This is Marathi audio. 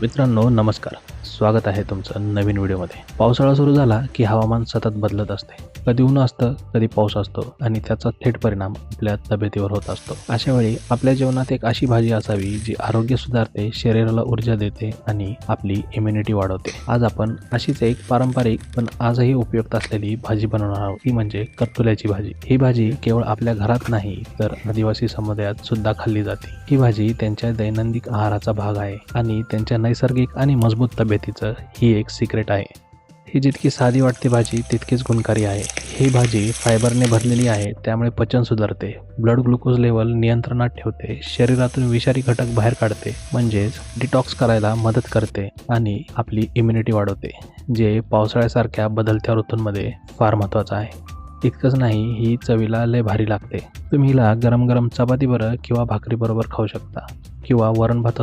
मित्रांनो नमस्कार. स्वागत आहे तुमचं नवीन व्हिडिओमध्ये. पावसाळा सुरू झाला की हवामान सतत बदलत असते. कधी ऊन असतं कधी पाऊस असतो आणि त्याचा थेट परिणाम आपल्या तब्येतीवर होत असतो. अशा वेळी आपल्या जीवनात एक अशी भाजी असावी जी आरोग्य सुधारते शरीराला ऊर्जा देते आणि आपली इम्युनिटी वाढवते. आज आपण अशीच एक पारंपरिक पण आजही उपयुक्त असलेली भाजी बनवणार आहोत. ती म्हणजे कर्तुल्याची भाजी. ही भाजी केवळ आपल्या घरात नाही तर आदिवासी समुदायात सुद्धा खाल्ली जाते. ही भाजी त्यांच्या दैनंदिन आहाराचा भाग आहे आणि त्यांच्या नैसर्गिक आणि मजबूत तब्येत तब्येतीचं ही एक सिक्रेट आहे. ही जितकी साधी वाटते भाजी तितकीच गुणकारी आहे. ही भाजी फायबरने भरलेली आहे त्यामुळे पचन सुधारते. ब्लड ग्लुकोज लेवल नियंत्रणात ठेवते. शरीरातून विषारी घटक बाहेर काढते. म्हणजेच डिटॉक्स करायला मदत करते आणि आपली इम्युनिटी वाढवते जे पावसाळ्यासारख्या बदलत्या ऋतूंमध्ये फार महत्त्वाचं आहे. इतकंच नाही ही चवीला लय भारी लागते. तुम्ही हिला गरम गरम चपाती बरं किंवा भाकरी बरोबर खाऊ शकता किंवा वरण भातासोबत